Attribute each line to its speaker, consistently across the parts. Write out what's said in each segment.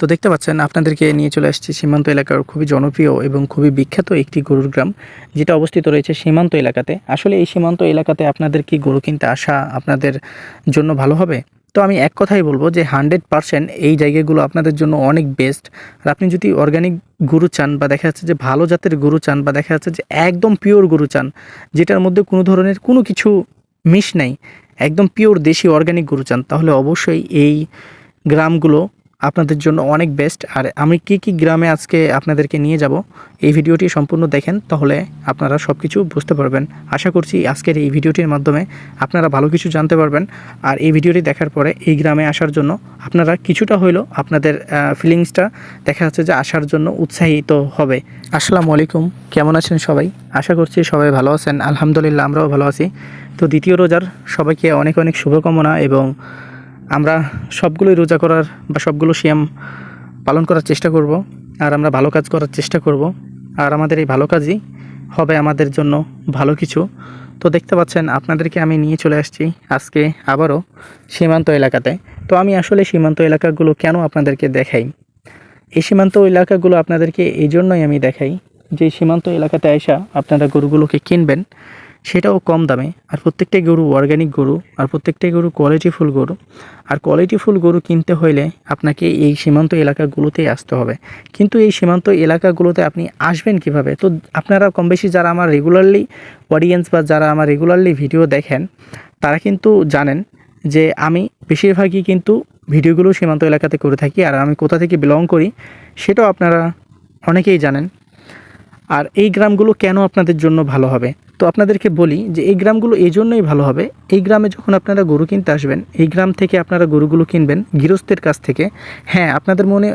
Speaker 1: তো দেখতে পাচ্ছেন, আপনাদেরকে নিয়ে চলে আসছি সীমান্ত এলাকার খুবই জনপ্রিয় এবং খুবই বিখ্যাত একটি গরুর গ্রাম, যেটা অবস্থিত রয়েছে সীমান্ত এলাকাতে। আসলে এই সীমান্ত এলাকাতে আপনাদের কি গরু কিনতে আসা আপনাদের জন্য ভালো হবে? তো আমি এক কথাই বলব যে হান্ড্রেড পারসেন্ট এই জায়গাগুলো আপনাদের জন্য অনেক বেস্ট। আর আপনি যদি অর্গানিক গরু চান বা দেখা যাচ্ছে যে ভালো জাতের গরু চান বা দেখা যাচ্ছে যে একদম পিওর গরু চান, যেটার মধ্যে কোনো ধরনের কোনো কিছু মিশ নাই, একদম পিওর দেশি অর্গানিক গরু চান, তাহলে অবশ্যই এই গ্রামগুলো আপনাদের জন্য অনেক বেস্ট আর আমি কি কি গ্রামে আজকে আপনাদেরকে নিয়ে যাব, এই ভিডিওটি সম্পূর্ণ দেখেন, তাহলে আপনারা সব কিছু বুঝতে পারবেন। আশা করছি আজকের এই ভিডিওটির মাধ্যমে আপনারা ভালো কিছু জানতে পারবেন। আর এই ভিডিওটি দেখার পরে এই গ্রামে আসার জন্য আপনারা কিছুটা হইলেও আপনাদের ফিলিংসটা দেখা যাচ্ছে যে আসার জন্য উৎসাহিত হবে। আসসালামু আলাইকুম, কেমন আছেন সবাই? আশা করছি সবাই ভালো আছেন। আলহামদুলিল্লাহ, আমরাও ভালো আছি। তো দ্বিতীয় রোজার সবাইকে অনেক অনেক শুভকামনা এবং আমরা সবগুলোই রোজা করার বা সবগুলো সিয়াম পালন করার চেষ্টা করব আর আমরা ভালো কাজ করার চেষ্টা করব। আর আমাদের এই ভালো কাজই হবে আমাদের জন্য ভালো কিছু। তো দেখতে পাচ্ছেন, আপনাদেরকে আমি নিয়ে চলে আসছি আজকে আবারও সীমান্ত এলাকাতে। তো আমি আসলে সীমান্ত এলাকাগুলো কেন আপনাদেরকে দেখাই? এই সীমান্ত এলাকাগুলো আপনাদেরকে এই জন্যই আমি দেখাই যে সীমান্ত এলাকাতে আসা আপনারা গরুগুলোকে কিনবেন। সেটাও কম দামে। আর প্রত্যেকটাই গরু অর্গ্যানিক গরু, আর প্রত্যেকটাই গরু কোয়ালিটিফুল গরু। আর কোয়ালিটিফুল গরু কিনতে হইলে আপনাকে এই সীমান্ত এলাকাগুলোতেই আসতে হবে। কিন্তু এই সীমান্ত এলাকাগুলোতে আপনি আসবেন কীভাবে? তো আপনারা কম বেশি যারা আমার রেগুলারলি অডিয়েন্স বা যারা আমার রেগুলারলি ভিডিও দেখেন, তারা কিন্তু জানেন যে আমি বেশিরভাগই কিন্তু ভিডিওগুলো সীমান্ত এলাকাতে করে থাকি। আর আমি কোথা থেকে বিলং করি, সেটাও আপনারা অনেকেই জানেন। আর এই গ্রামগুলো কেন আপনাদের জন্য ভালো হবে? তো আপনাদেরকে বলি যে এই গ্রামগুলো এই জন্যই ভালো হবে। এই গ্রামে যখন আপনারা গরু কিনতে আসবেন, এই গ্রাম থেকে আপনারা গরুগুলো কিনবেন গৃহস্থের কাছ থেকে। হ্যাঁ আপনাদের মনে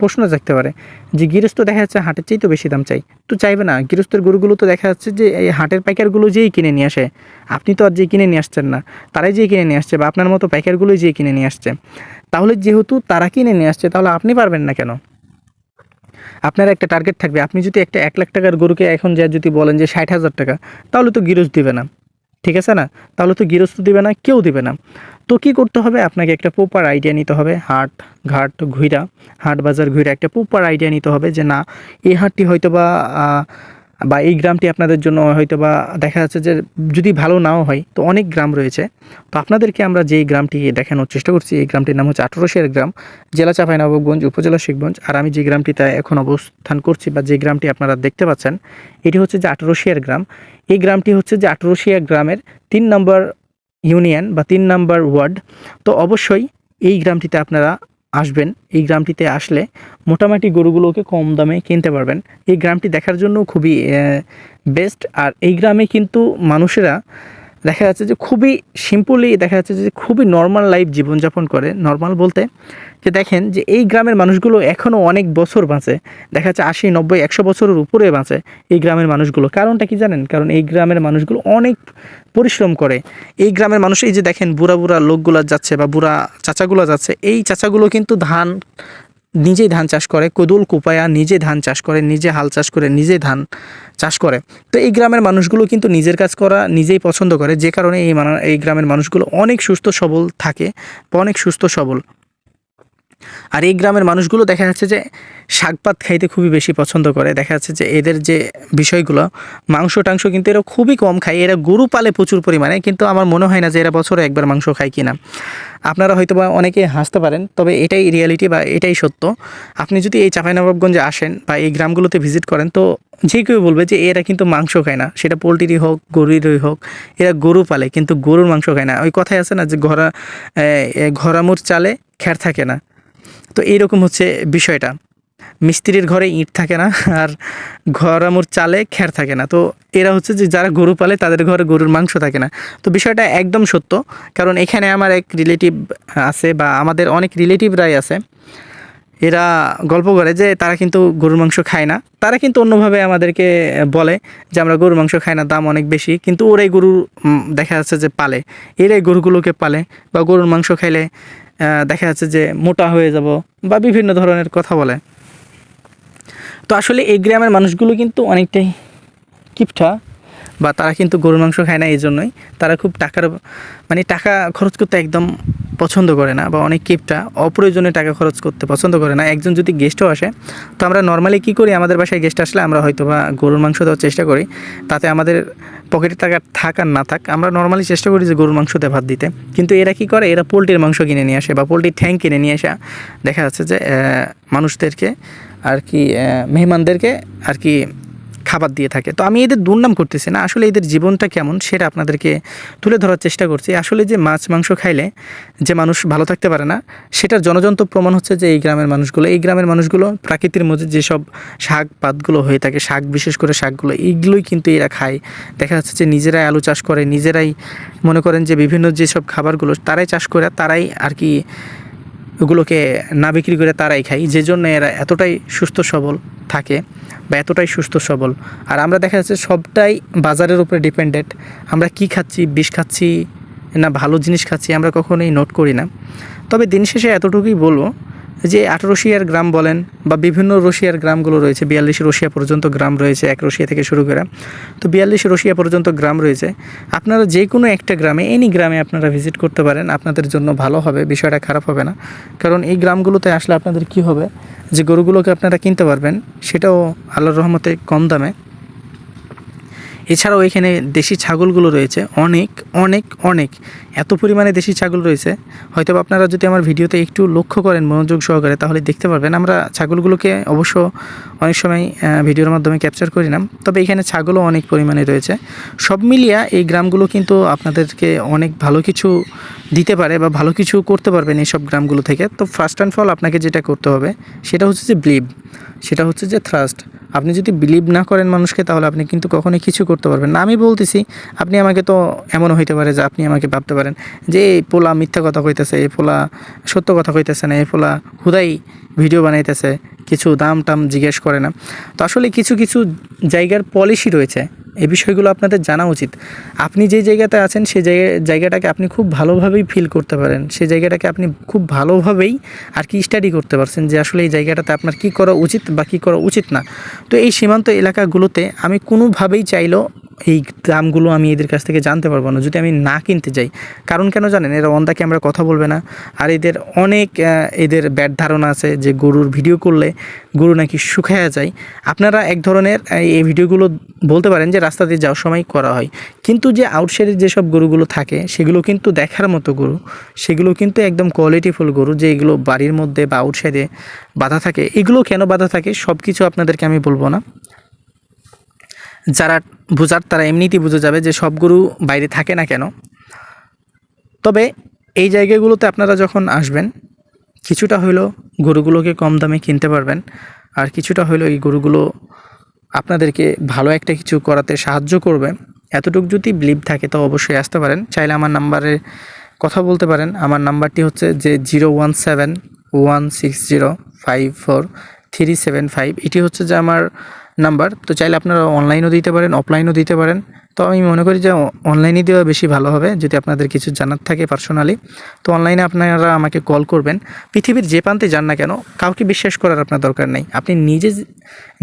Speaker 1: প্রশ্ন থাকতে পারে যে গৃহস্থ দেখা যাচ্ছে হাটের চেয়ে তো বেশি দাম চাই তো চাইবে না, গৃহস্থের গরুগুলো তো দেখা যাচ্ছে যে এই হাটের পাইকারগুলো যেই কিনে নিয়ে আসে। আপনি তো আর যে কিনে নিয়ে আসছেন না, তারাই যেই কিনে নিয়ে আসছে বা আপনার মতো পাইকারগুলোই যেই কিনে নিয়ে আসছে। তাহলে যেহেতু তারা কিনে নিয়ে আসছে, তাহলে আপনি পারবেন না কেন? আপনার একটা টার্গেট থাকবে। আপনি যদি একটা এক লাখ টাকার গরুকে এখন যা যদি বলেন যে ষাট হাজার টাকা, তাহলে তো গিরস দিবে না। ঠিক আছে না? তাহলে তো গৃহস্থ দিবে না, কেউ দিবে না। তো কি করতে হবে? আপনাকে একটা প্রপার আইডিয়া নিতে হবে। হাট, ঘাট, ঘুইরা, হাট বাজার ঘুইরা একটা প্রপার আইডিয়া নিতে হবে যে না, এই হাটটি হয়তো বা বা এই গ্রামটি আপনাদের জন্য হয়তো বা দেখা যাচ্ছে যে যদি ভালো নাও হয়, তো অনেক গ্রাম রয়েছে। তো আপনাদেরকে আমরা যেই গ্রামটি দেখানোর চেষ্টা করছি, এই গ্রামটির নাম হচ্ছে আঠারোশের গ্রাম, জেলা চাঁপাইনবাবগঞ্জ, উপজেলা শিখগঞ্জ। আর আমি যে গ্রামটিতে এখন অবস্থান করছি বা যে গ্রামটি আপনারা দেখতে পাচ্ছেন, এটি হচ্ছে যে আঠারোশিয়ার গ্রাম। এই গ্রামটি হচ্ছে যে আঠারোশিয়া গ্রামের তিন নম্বর ইউনিয়ন বা তিন নম্বর ওয়ার্ড। তো অবশ্যই এই গ্রামটিতে আপনারা আসবেন, এই গ্রামটিতে আসলে মোটামুটি গরুগুলোকে কম দামে কিনতে পারবেন। এই গ্রামটি দেখার জন্য খুবই বেস্ট আর এই গ্রামে কিন্তু মানুষেরা দেখা যাচ্ছে যে খুবই সিম্পলি দেখা যাচ্ছে যে খুবই নর্মাল লাইফ জীবনযাপন করে নর্মাল বলতে যে দেখেন যে এই গ্রামের মানুষগুলো এখনও অনেক বছর বাঁচে। দেখা যাচ্ছে আশি, নব্বই, একশো বছরের উপরে বাঁচে এই গ্রামের মানুষগুলো। কারণটা কি জানেন? কারণ এই গ্রামের মানুষগুলো অনেক পরিশ্রম করে। এই গ্রামের মানুষ এই যে দেখেন বুড়া বুড়া লোকগুলো যাচ্ছে বা বুড়া চাচাগুলো যাচ্ছে, এই চাচাগুলো কিন্তু ধান নিজেই ধান চাষ করে, কোদল কুপায়া নিজে ধান চাষ করে, নিজে হাল চাষ করে, নিজে ধান চাষ করে। তো এই গ্রামের মানুষগুলো কিন্তু নিজের কাজ করা নিজেই পছন্দ করে। যে কারণে এই এই গ্রামের মানুষগুলো অনেক সুস্থ সবল থাকে বা অনেক সুস্থ সবল। আর এই গ্রামের মানুষগুলো দেখা যাচ্ছে যে শাকপাত খাইতে খুবই বেশি পছন্দ করে। দেখা যাচ্ছে যে এদের যে বিষয়গুলো, মাংস টাংস কিন্তু এরা খুবই কম খায়। এরা গরু পালে প্রচুর পরিমাণে, কিন্তু আমার মনে হয় না যে এরা বছরে একবার মাংস খায় কিনা। আপনারা হয়তো বা অনেকে হাসতে পারেন, তবে এটাই রিয়ালিটি বা এটাই সত্য। আপনি যদি এই চাঁপাইনবাবগঞ্জে আসেন বা এই গ্রামগুলোতে ভিজিট করেন, তো যে কেউ বলবে যে এরা কিন্তু মাংস খায় না। সেটা পোলট্রিরই হোক, গরুরই হোক, এরা গরু পালে, কিন্তু গরুর মাংস খায় না। ওই কথাই আছে না যে ঘোড়া ঘোড়ামুর চালে খ্যার থাকে না। তো এইরকম হচ্ছে বিষয়টা। মিস্ত্রির ঘরে ইট থাকে না, আর ঘরামুর চালে খ্যার থাকে না। তো এরা হচ্ছে যে যারা গরু পালে তাদের ঘরে গরুর মাংস থাকে না। তো বিষয়টা একদম সত্য, কারণ এখানে আমার এক রিলেটিভ আছে বা আমাদের অনেক রিলেটিভরাই আছে। এরা গল্প করে যে তারা কিন্তু গরুর মাংস খায় না। তারা কিন্তু অন্যভাবে আমাদেরকে বলে যে আমরা গরুর মাংস খাই না, দাম অনেক বেশি। কিন্তু ওরাই গরু দেখা যাচ্ছে যে পালে। এরাই গরুগুলোকে পালে বা গরুর মাংস খাইলে দেখা যাচ্ছে যে মোটা হয়ে যাব বা বিভিন্ন ধরনের কথা বলে। তো আসলে এই গ্রামের মানুষগুলো কিন্তু অনেকটাই কিপটা। বা তারা কিন্তু গরুর মাংস খায় না এই জন্যই তারা খুব টাকার মানে টাকা খরচ করতে একদম পছন্দ করে না বা অনেক কিপটা অপ্রয়োজনে টাকা খরচ করতে পছন্দ করে না। একজন যদি গেস্টও আসে, তো আমরা নর্মালি কী করি? আমাদের বাসায় গেস্ট আসলে আমরা হয়তো বা গরুর মাংস দেওয়ার চেষ্টা করি। তাতে আমাদের পকেটে টাকা থাক আর না থাক, আমরা নর্মালি চেষ্টা করি যে গরুর মাংসতে ভাত দিতে। কিন্তু এরা কি করে? এরা পোলট্রির মাংস কিনে নিয়ে আসে বা পোলট্রির ঠ্যাং কিনে নিয়ে আসা। দেখা যাচ্ছে যে মানুষদেরকে আর কি মেহমানদেরকে আর কি খাবার দিয়ে থাকে। তো আমি এদের দুর্নাম করতেছি না। আসলে এদের জীবনটা কেমন সেটা আপনাদেরকে তুলে ধরার চেষ্টা করছি। আসলে যে মাছ, মাংস খাইলে যে মানুষ ভালো থাকতে পারে না, সেটার জনজন্ত প্রমাণ হচ্ছে যে এই গ্রামের মানুষগুলো, এই গ্রামের মানুষগুলো প্রাকৃতির মধ্যে যেসব শাক পাতগুলো হয়ে থাকে, শাক বিশেষ করে শাকগুলো, এইগুলোই কিন্তু এরা খায়। দেখা যাচ্ছে যে নিজেরাই আলু চাষ করে, নিজেরাই মনে করেন যে বিভিন্ন যেসব খাবারগুলো তারাই চাষ করে, তারাই আর কি ওগুলোকে না বিক্রি করে তারাই খাই যে জন্য এরা এতটাই সুস্থ সবল থাকে। বা এতটাই সুস্থ, সবল। আর আমরা দেখা যাচ্ছে সবটাই বাজারের উপরে ডিপেন্ডেন্ট আমরা কি খাচ্ছি, বিষ খাচ্ছি না ভালো জিনিস খাচ্ছি আমরা কখনোই নোট করি না। তবে দিন শেষে এতটুকুই বলব যে আট রশিয়ার গ্রাম বলেন বা বিভিন্ন রশিয়ার গ্রামগুলো রয়েছে, বিয়াল্লিশ রশিয়া পর্যন্ত গ্রাম রয়েছে এক রশিয়া থেকে শুরু করে। তো বিয়াল্লিশ রশিয়া পর্যন্ত গ্রাম রয়েছে। আপনারা যে কোনো একটা গ্রামে এনি গ্রামে আপনারা ভিজিট করতে পারেন, আপনাদের জন্য ভালো হবে, বিষয়টা খারাপ হবে না। কারণ এই গ্রামগুলোতে আসলে আপনাদের কি হবে? যে গরুগুলোকে আপনারা কিনতে পারবেন, সেটাও আল্লাহর রহমতে কম দামে। এছাড়াও এখানে দেশি ছাগলগুলো রয়েছে। অনেক অনেক অনেক। এত পরিমাণে দেশি ছাগল রয়েছে। হয়তো আপনারা যদি আমার ভিডিওতে একটু লক্ষ্য করেন মনোযোগ সহকারে, তাহলে দেখতে পারবেন। আমরা ছাগলগুলোকে অবশ্য অনেক সময় ভিডিওর মাধ্যমে ক্যাপচার করি না। তবে এখানে ছাগলও অনেক পরিমাণে রয়েছে। সব মিলিয়ে এই গ্রামগুলো কিন্তু আপনাদেরকে অনেক ভালো কিছু দিতে পারে বা ভালো কিছু করতে পারবেন এই সব গ্রামগুলো থেকে। তো ফার্স্ট অ্যান্ড ফল আপনাকে যেটা করতে হবে, সেটা হচ্ছে যে ব্লিভ সেটা হচ্ছে যে থ্রাস্ট আপনি যদি বিলিভ না করেন মানুষকে, তাহলে আপনি কিন্তু কখনোই কিছু করতে পারবেন না। আমি বলতেছি, আপনি আমাকে তো এমনও হইতে পারে যে আপনি আমাকে ভাবতে পারেন যে, এই পোলা মিথ্যা কথা কইতেছে, এই পোলা সত্য কথা কইতেছে না, এই পোলা হুদাই ভিডিও বানাইতেছে, কিছু দাম টাম জিজ্ঞেস করে না। তো আসলে কিছু কিছু জায়গার পলিসি রয়েছে। এই বিষয়গুলো আপনাদের জানা উচিত। আপনি যে জায়গাতে আছেন সেই জায়গা, জায়গাটাকে আপনি খুব ভালোভাবেই ফিল করতে পারেন। সেই জায়গাটাকে আপনি খুব ভালোভাবেই আর কি স্টাডি করতে পারছেন যে আসলে এই জায়গাটাতে আপনার কি করা উচিত বা কী করা উচিত না। তো এই সীমান্ত এলাকাগুলোতে আমি কোনোভাবেই চাইলেও এই দামগুলো আমি এদের কাছ থেকে জানতে পারব না, যদি আমি না কিনতে যাই। কারণ কেন জানেন, এরা অন দ্য ক্যামেরা কথা বলবে না। আর এদের অনেক এদের ব্যাড ধারণা আছে যে গরুর ভিডিও করলে গরু নাকি শুকায়া যায়। আপনারা এক ধরনের এই ভিডিওগুলো বলতে পারেন যে রাস্তা দিয়ে যাওয়ার সময় করা হয়। কিন্তু যে আউটসাইডের যেসব গরুগুলো থাকে, সেগুলো কিন্তু দেখার মতো গরু। সেগুলো কিন্তু একদম কোয়ালিটিফুল গরু, যে এগুলো বাড়ির মধ্যে বা আউটসাইডে বাধা থাকে। এগুলো কেন বাধা থাকে সব কিছু আপনাদেরকে আমি বলব না। যারা বোঝার, তারা এমনিতেই বুঝে যাবে যে সব গরু বাইরে থাকে না কেন। তবে এই জায়গাগুলোতে আপনারা যখন আসবেন, কিছুটা হইলেও গরুগুলোকে কম দামে কিনতে পারবেন, আর কিছুটা হইলেও এই গরুগুলো আপনাদেরকে ভালো একটা কিছু করাতে সাহায্য করবে। এতটুকু যদি ব্লিভ থাকে তো অবশ্যই আসতে পারেন। চাইলে আমার নাম্বারে কথা বলতে পারেন। আমার নাম্বারটি হচ্ছে যে zero one seven one six zero five four three seven five. এটি হচ্ছে যে আমার নাম্বার। তো চাইলে আপনারা অনলাইনও দিতে পারেন অফলাইনও দিতে পারেন। তো আমি মনে করি যে অনলাইনে দেওয়া বেশি ভালো হবে, যদি আপনাদের কিছু জানার থাকে পার্সোনালি তো অনলাইনে আপনারা আমাকে কল করবেন। পৃথিবীর যে প্রান্তে যান না কেন, কাউকে বিশ্বাস করার আপনার দরকার নেই। আপনি নিজে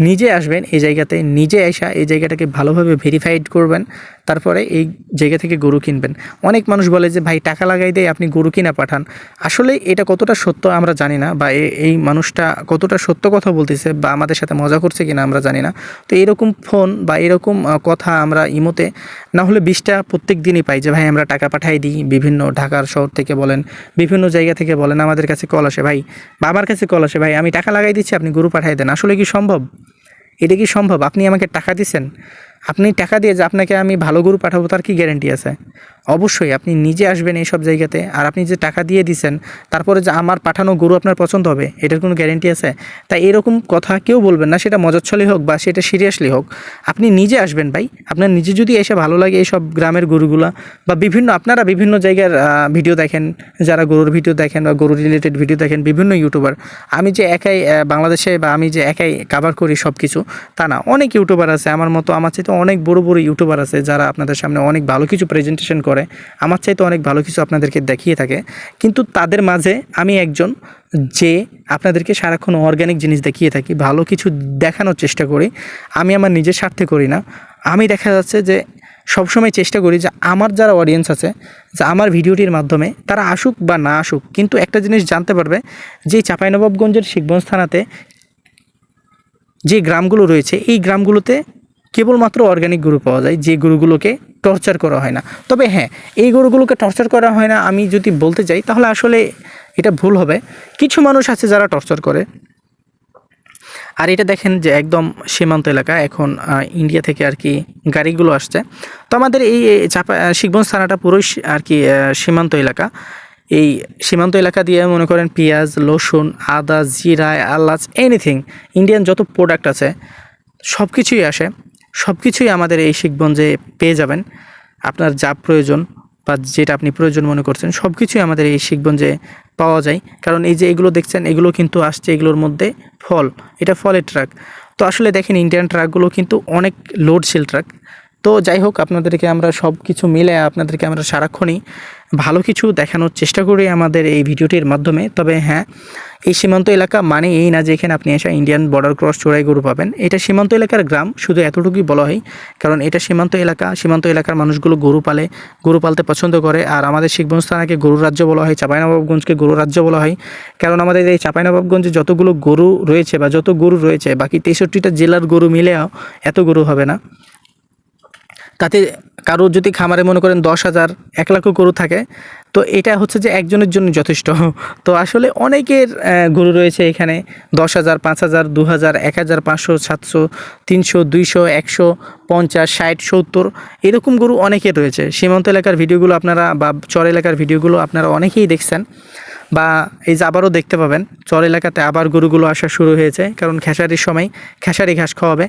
Speaker 1: নিজে আসবেন এই জায়গাতে, নিজে আসা এই জায়গাটাকে ভালোভাবে ভেরিফাইড করবেন, তারপরে এই জায়গা থেকে গরু কিনবেন। অনেক মানুষ বলে যে, ভাই, টাকা লাগাই দেয় আপনি গরু কিনা পাঠান। আসলে এটা কতটা সত্য আমরা জানি না, বা এই মানুষটা কতটা সত্য কথা বলতেছে, বা আমাদের সাথে মজা করছে কিনা আমরা জানি না। তো এরকম ফোন বা এরকম কথা আমরা ইমোতে না হলে বিশটা প্রত্যেক দিনই পাই যে, ভাই, আমরা টাকা পাঠাই দিই। বিভিন্ন ঢাকার শহর থেকে বলেন, বিভিন্ন জায়গা থেকে বলেন, আমাদের কাছে কল আসে। ভাই, বাবার কাছে কল আসে, ভাই, আমি টাকা লাগাই দিচ্ছি, আপনি গরু পাঠাই দেন। আসলে কি সম্ভব? এটা কি সম্ভব? আপনি আমাকে টাকা দিচ্ছেন আপনি টাকা দিয়ে যে আপনাকে আমি ভালো গরু পাঠাবো, তার কি গ্যারেন্টি আছে? অবশ্যই আপনি নিজে আসবেন এই সব জায়গাতে। আর আপনি যে টাকা দিয়ে দিছেন, তারপরে যে আমার পাঠানো গরু আপনার পছন্দ হবে, এটার কোনো গ্যারেন্টি আছে? তাই এরকম কথা কেউ বলবেন না, সেটা মজার ছলে হোক বা সেটা সিরিয়াসলি হোক। আপনি নিজে আসবেন ভাই। আপনার নিজে যদি এসে ভালো লাগে এইসব গ্রামের গরুগুলা বা বিভিন্ন, আপনারা বিভিন্ন জায়গার ভিডিও দেখেন, যারা গরুর ভিডিও দেখেন বা গরু রিলেটেড ভিডিও দেখেন, বিভিন্ন ইউটিউবার আমি যে একাই বাংলাদেশে বা আমি যে একাই কাভার করি সব কিছু তা না। অনেক ইউটিউবার আছে। আমার মতো, আমার চাইতে অনেক বড় বড় ইউটিউবার আছে, যারা আপনাদের সামনে অনেক ভালো কিছু প্রেজেন্টেশন করে। আমার চাইতে অনেক ভালো কিছু আপনাদেরকে দেখিয়ে থাকে। কিন্তু তাদের মাঝে আমি একজন যে আপনাদেরকে সারাক্ষণ অর্গ্যানিক জিনিস দেখিয়ে থাকি, ভালো কিছু দেখানোর চেষ্টা করি। আমি আমার নিজের স্বার্থে করি না। আমি দেখা যাচ্ছে যে সবসময় চেষ্টা করি যে আমার যারা অডিয়েন্স আছে, যে আমার ভিডিওটির মাধ্যমে তারা আসুক বা না আসুক, কিন্তু একটা জিনিস জানতে পারবে যে চাঁপাইনবাবগঞ্জের শিখগঞ্জ থানাতে যে গ্রামগুলো রয়েছে, এই গ্রামগুলোতে কেবলমাত্র অর্গানিক গরু পাওয়া যায়। যে গরুগুলোকে টর্চার করা হয় না। তবে হ্যাঁ এই গরুগুলোকে টর্চার করা হয় না, আমি যদি বলতে যাই, তাহলে আসলে এটা ভুল হবে। কিছু মানুষ আছে যারা টর্চার করে। আর এটা দেখেন যে একদম সীমান্ত এলাকা, এখন ইন্ডিয়া থেকে আর কি গাড়িগুলো আসছে। তো আমাদের এই চাপা শিখগঞ্জ থানাটা পুরোই আর কি সীমান্ত এলাকা। এই সীমান্ত এলাকা দিয়ে মনে করেন পেঁয়াজ লসুন আদা, জিরা আল্লাচ এনিথিং ইন্ডিয়ান যত প্রোডাক্ট আছে সব কিছুই আসে। সব কিছুই আমাদের এই শিখগঞ্জে পেয়ে যাবেন। আপনার যা প্রয়োজন বা যেটা আপনি প্রয়োজন মনে করছেন সব কিছুই আমাদের এই শিখগঞ্জে পাওয়া যায়। কারণ এই যে এগুলো দেখছেন, এগুলো কিন্তু আসছে এগুলোর মধ্যে ফল। এটা ফলের ট্রাক তো আসলে দেখেন ইন্ডিয়ান ট্রাকগুলো কিন্তু অনেক লোডশীল ট্রাক তো যাই হোক, আপনাদেরকে আমরা সব কিছু মিলে আপনাদেরকে আমরা সারাক্ষণই ভালো কিছু দেখানোর চেষ্টা করি আমাদের এই ভিডিওটির মাধ্যমে। তবে হ্যাঁ এই সীমান্ত এলাকা মানে এই না যে এখানে আপনি এসে ইন্ডিয়ান বর্ডার ক্রস চোরাই গরু পাবেন। এটা সীমান্ত এলাকার গ্রাম, শুধু এতটুকুই বলা হয়, কারণ এটা সীমান্ত এলাকা। সীমান্ত এলাকার মানুষগুলো গরু পালে, গরু পালতে পছন্দ করে। আর আমাদের শিখগঞ্জ থানাকে গরুর রাজ্য বলা হয়, চাঁপাইনবাবগঞ্জকে গরু রাজ্য বলা হয়। কারণ আমাদের এই চাঁপাইনবাবগঞ্জে যতগুলো গরু রয়েছে বা যত গরু রয়েছে, বাকি তেষট্টিটা জেলার গরু মিলেও এত গরু হবে না। তাতে কারও যদি খামারে মনে করেন দশ হাজার, এক লাখও গরু থাকে, তো এটা হচ্ছে যে একজনের জন্য যথেষ্ট। তো আসলে অনেকের গরু রয়েছে এখানে দশ হাজার, পাঁচ হাজার, দু হাজার, এক হাজার, পাঁচশো, সাতশো, তিনশো, দুইশো, একশো, পঞ্চাশ, ষাট, সত্তর, এরকম গরু অনেকের রয়েছে। সীমান্ত এলাকার ভিডিওগুলো আপনারা বা চর এলাকার ভিডিওগুলো আপনারা অনেকেই দেখছেন বা এই যে আবারও দেখতে পাবেন, চর এলাকাতে আবার গরুগুলো আসা শুরু হয়েছে, কারণ খেসারির সময় খেসারি ঘাস খাওয়াবে।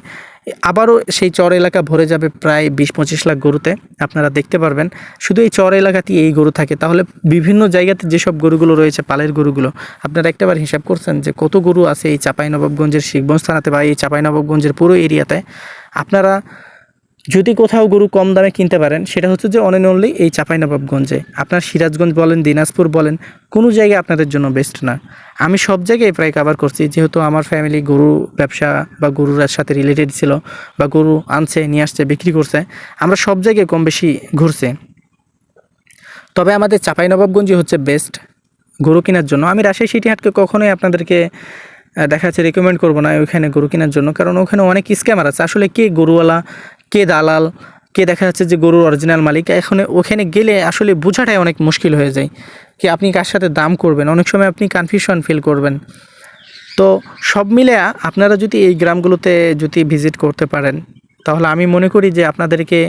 Speaker 1: আবারও সেই চর এলাকা ভরে যাবে প্রায় বিশ পঁচিশ লাখ গরুতে। আপনারা দেখতে পারবেন, শুধু এই চর এলাকাতেই এই গরু থাকে। তাহলে বিভিন্ন জায়গাতে যেসব গরুগুলো রয়েছে, পালের গরুগুলো, আপনারা একটাবার হিসাব করছেন যে কত গরু আছে এই চাপাইনবাবগঞ্জের শিখগঞ্জ থানাতে বা এই চাপাইনবাবগঞ্জের পুরো এরিয়াতে? আপনারা যদি কোথাও গরু কম দামে কিনতে পারেন, সেটা হচ্ছে যে অনেন অনলি এই চাঁপাইনবাবগঞ্জে। আপনার সিরাজগঞ্জ বলেন, দিনাজপুর বলেন, কোনো জায়গায় আপনাদের জন্য বেস্ট না। আমি সব জায়গায় প্রায় কাভার করছি, যেহেতু আমার ফ্যামিলি গরু ব্যবসা বা গরুর সাথে রিলেটেড ছিল বা গরু আনছে, নিয়ে আসছে, বিক্রি করছে, আমরা সব জায়গায় কম বেশি ঘুরছে। তবে আমাদের চাঁপাইনবাবগঞ্জই হচ্ছে বেস্ট গরু কেনার জন্য। আমি রাজশাহী সিটি হাটকে কখনোই আপনাদেরকে দেখা যাচ্ছে রেকমেন্ড করব না ওইখানে গরু কেনার জন্য, কারণ ওখানে অনেক স্ক্যামার আছে। আসলে কে গরুওয়ালা কে দালাল, কে দেখা যাচ্ছে যে গরুর অরিজিনাল মালিক, এখন ওখানে গেলে আসলে বোঝাটাই অনেক মুশকিল হয়ে যায় কি আপনি কার সাথে দাম করবেন। অনেক সময় আপনি কনফিউশন ফিল করবেন। তো সব মিলে আপনারা যদি এই গ্রামগুলোতে যদি ভিজিট করতে পারেন, তাহলে আমি মনে করি যে আপনাদেরকে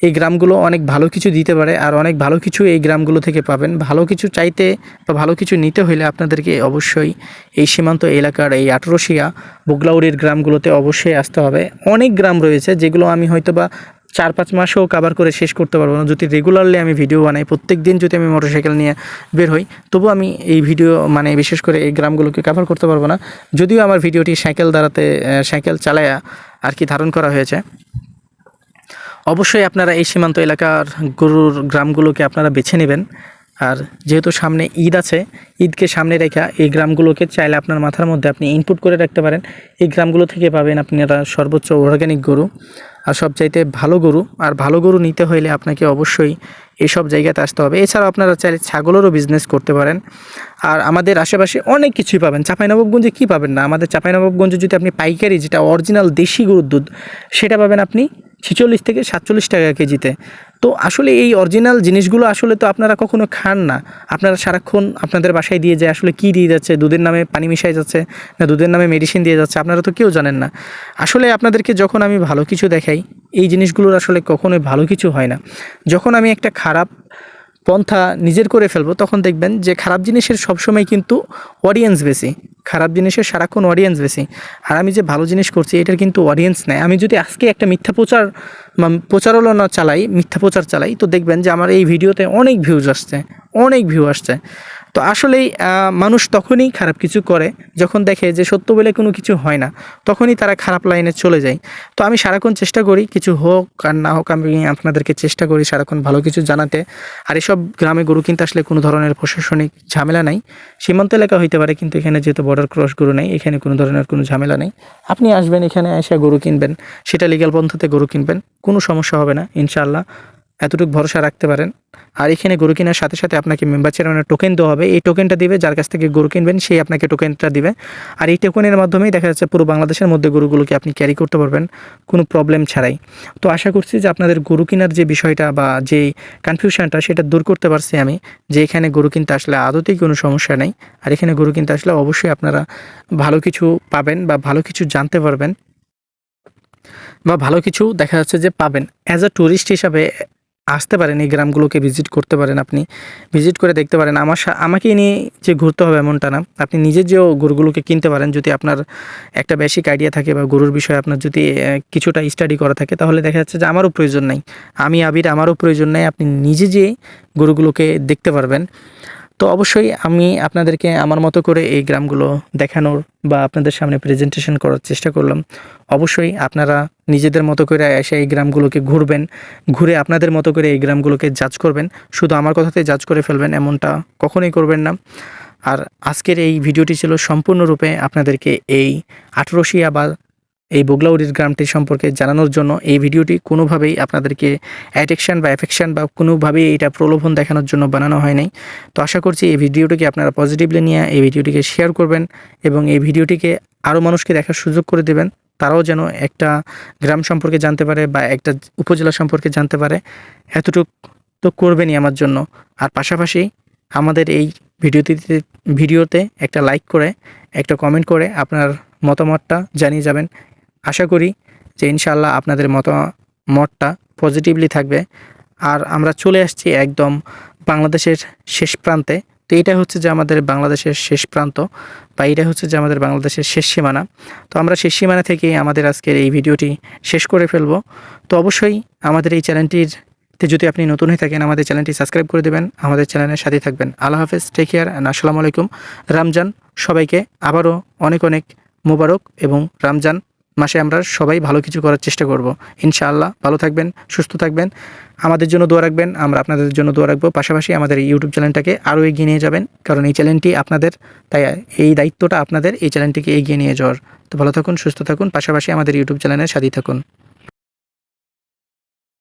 Speaker 1: এই গ্রামগুলো অনেক ভালো কিছু দিতে পারে আর অনেক ভালো কিছু এই গ্রামগুলো থেকে পাবেন। ভালো কিছু চাইতে বা ভালো কিছু নিতে হলে আপনাদেরকে অবশ্যই এই সীমান্ত এলাকার এই আটরসিয়া বুগলাউড়ির গ্রামগুলোতে অবশ্যই আসতে হবে। অনেক গ্রাম রয়েছে যেগুলো আমি হয়তো বা চার পাঁচ মাসেও কাভার করে শেষ করতে পারব না। যদি রেগুলারলি আমি ভিডিও বানাই প্রত্যেক দিন যদি আমি মোটরসাইকেল নিয়ে বের হই তবু আমি এই ভিডিও মানে বিশেষ করে এই গ্রামগুলোকে কাভার করতে পারব না। যদিও আমার ভিডিওটি সাইকেল আহ, সাইকেল চালায়া আর কি ধারণ করা হয়েছে। অবশ্যই আপনারা এই সীমান্ত এলাকার গরুর গ্রামগুলোকে আপনারা বেছে নেবেন। আর যেহেতু সামনে ঈদ আছে, ঈদকে সামনে রেখা এই গ্রামগুলোকে চাইলে আপনার মাথার মধ্যে আপনি ইনপুট করে রাখতে পারেন। এই গ্রামগুলো থেকে পাবেন আপনারা সর্বোচ্চ অর্গ্যানিক গরু। আর সবচাইতে ভালো গরু, আর ভালো গরু নিতে হলে আপনাকে অবশ্যই এইসব জায়গাতে আসতে হবে। এছাড়াও আপনারা চাইলে ছাগলেরও বিজনেস করতে পারেন। আর আমাদের আশেপাশে অনেক কিছুই পাবেন। চাঁপাইনবাবগঞ্জে কী পাবেন না? আমাদের চাঁপাইনবাবগঞ্জে যদি আপনি পাইকারি যেটা অরিজিনাল দেশি গরুর দুধ, সেটা পাবেন আপনি ছেচল্লিশ থেকে সাতচল্লিশ টাকা কেজিতে। তো আসলে এই অরিজিনাল জিনিসগুলো আসলে তো আপনারা কখনো খান না। আপনারা সারাক্ষণ আপনাদের বাসায় দিয়ে যায় আসলে কী দিয়ে যাচ্ছে, দুধের নামে পানি মিশাই যাচ্ছে না দুধের নামে মেডিসিন দিয়ে যাচ্ছে, আপনারা তো কেউ জানেন না। আসলে আপনাদেরকে যখন আমি ভালো কিছু দেখাই, এই জিনিসগুলোর আসলে কখনোই ভালো কিছু হয় না। যখন আমি একটা খারাপ পন্থা নিজের করে ফেলব, তখন দেখবেন যে খারাপ জিনিসের সবসময় কিন্তু অডিয়েন্স বেশি। খারাপ জিনিসের সারাক্ষণ অডিয়েন্স বেশি। আর আমি যে ভালো জিনিস করছি, এটার কিন্তু অডিয়েন্স নেই। আমি যদি আজকে একটা মিথ্যা প্রচার প্রচারণা চালাই, মিথ্যা প্রচার চালাই, তো দেখবেন যে আমার এই ভিডিওতে অনেক ভিউজ আসছে, অনেক ভিউ আসছে। তো আসলেই মানুষ তখনই খারাপ কিছু করে, যখন দেখে যে সত্য বলে কোনো কিছু হয় না, তখনই তারা খারাপ লাইনে চলে যায়। তো আমি সারাক্ষণ চেষ্টা করি, কিছু হোক আর না হোক, আমি আপনাদেরকে চেষ্টা করি সারাক্ষণ ভালো কিছু জানাতে। আর এসব গ্রামে গরু কিনতে আসলে কোনো ধরনের প্রশাসনিক ঝামেলা নাই। সীমান্ত এলাকা হইতে পারে, কিন্তু এখানে যেহেতু বর্ডার ক্রস গরু নেই, এখানে কোনো ধরনের কোনো ঝামেলা নেই। আপনি আসবেন, এখানে এসে গরু কিনবেন, সেটা লিগ্যাল পন্থাতে গরু কিনবেন, কোনো সমস্যা হবে না, ইনশাআল্লাহ। এতটুকু ভরসা রাখতে পারেন। আর এখানে গরু কেনার সাথে সাথে আপনাকে মেম্বার চেয়ারম্যানের টোকেন দেওয়া হবে। এই টোকেনটা দিবে, যার কাছ থেকে গরু কিনবেন, সেই আপনাকে টোকেনটা দিবে। আর এই টোকেনের মাধ্যমেই দেখা যাচ্ছে পুরো বাংলাদেশের মধ্যে গরুগুলোকে আপনি ক্যারি করতে পারবেন। কোনো প্রবলেম ছাড়াই। তো আশা করছি যে আপনাদের গরু কেনার যে বিষয়টা বা যে কনফিউশনটা সেটা দূর করতে পারছি আমি, যে এখানে গরু কিনতে আসলে আদতেই কোনো সমস্যা নেই। আর এখানে গরু কিনতে আসলে অবশ্যই আপনারা ভালো কিছু পাবেন বা ভালো কিছু জানতে পারবেন। বা ভালো কিছু দেখা যাচ্ছে যে পাবেন। অ্যাজ আ ট্যুরিস্ট হিসাবে আসতে পারেন, এই গ্রামগুলোকে ভিজিট করতে পারেন আপনি। ভিজিট করে দেখতে পারেন। আমার আমাকে নিয়ে যে ঘুরতে হবে এমনটা না। আপনি নিজে যেও গরুগুলোকে কিনতে পারেন, যদি আপনার একটা বেসিক আইডিয়া থাকে বা গরুর বিষয়ে আপনার যদি কিছুটা স্টাডি করা থাকে, তাহলে দেখা যাচ্ছে যে আমারও প্রয়োজন নাই। আমি আবির আমারও প্রয়োজন নেই। আপনি নিজে যেয়ে গরুগুলোকে দেখতে পারবেন। তো অবশ্যই আমি আপনাদেরকে আমার মতো করে এই গ্রামগুলো দেখানোর বা আপনাদের সামনে প্রেজেন্টেশন করার চেষ্টা করলাম। অবশ্যই আপনারা নিজেদের মতো করে এসে এই গ্রামগুলোকে ঘুরবেন, ঘুরে আপনাদের মতো করে এই গ্রামগুলোকে জাজ করবেন। শুধু আমার কথাতে জাজ করে ফেলবেন এমনটা কখনোই করবেন না। আর আজকের এই ভিডিওটি ছিল সম্পূর্ণরূপে আপনাদেরকে এই আঠরোশিয়া বা এই বগলাউড়ির গ্রামটি সম্পর্কে জানানোর জন্য এই ভিডিওটি কোনোভাবেই আপনাদেরকে অ্যাডিকশান বা এফেকশান বা কোনোভাবেই এটা প্রলোভন দেখানোর জন্য বানানো হয় নাই। তো আশা করছি এই ভিডিওটিকে আপনারা পজিটিভলি নিয়ে এই ভিডিওটিকে শেয়ার করবেন এবং এই ভিডিওটিকে আরও মানুষকে দেখার সুযোগ করে দেবেন। তারাও যেন একটা গ্রাম সম্পর্কে জানতে পারে বা একটা উপজেলা সম্পর্কে জানতে পারে। এতটুক তো করবেনই আমার জন্য। আর পাশাপাশি আমাদের এই ভিডিওটিতে, ভিডিওতে একটা লাইক করে, একটা কমেন্ট করে আপনার মতামতটা জানিয়ে যাবেন। আশা করি যে ইনশাল্লাহ আপনাদের মতো মতটা পজিটিভলি থাকবে। আর আমরা চলে আসছি একদম বাংলাদেশের শেষ প্রান্তে। তো এটা হচ্ছে যে আমাদের বাংলাদেশের শেষ প্রান্ত বা এটা হচ্ছে যে আমাদের বাংলাদেশের শেষ সীমানা। তো আমরা শেষ সীমানা থেকেই আমাদের আজকের এই ভিডিওটি শেষ করে ফেলব। তো অবশ্যই আমাদের এই চ্যানেলটির যদি আপনি নতুন হয়ে থাকেন, আমাদের চ্যানেলটি সাবস্ক্রাইব করে দেবেন। আমাদের চ্যানেলের সাথে থাকবেন। আল্লাহ হাফেজ টেক কেয়ার অ্যান্ড আসসালামু আলাইকুম। রমজান সবাইকে আবারও অনেক অনেক মোবারক এবং রমজান মাসে আমরা সবাই ভালো কিছু করার চেষ্টা করব। ইনশাআল্লাহ, ভালো থাকবেন, সুস্থ থাকবেন। আমাদের জন্য দোয়া রাখবেন, আমরা আপনাদের জন্য দোয়া রাখব। পাশাপাশি আমাদের ইউটিউব চ্যানেলটাকে আরও এগিয়ে নিয়ে যাবেন, কারণ এই চ্যানেলটি আপনাদের, তাই এই দায়িত্বটা আপনাদের, এই চ্যানেলটিকে এগিয়ে নিয়ে যাওয়ার। তো ভালো থাকুন, সুস্থ থাকুন, পাশাপাশি আমাদের ইউটিউব চ্যানেলের সাথেই থাকুন।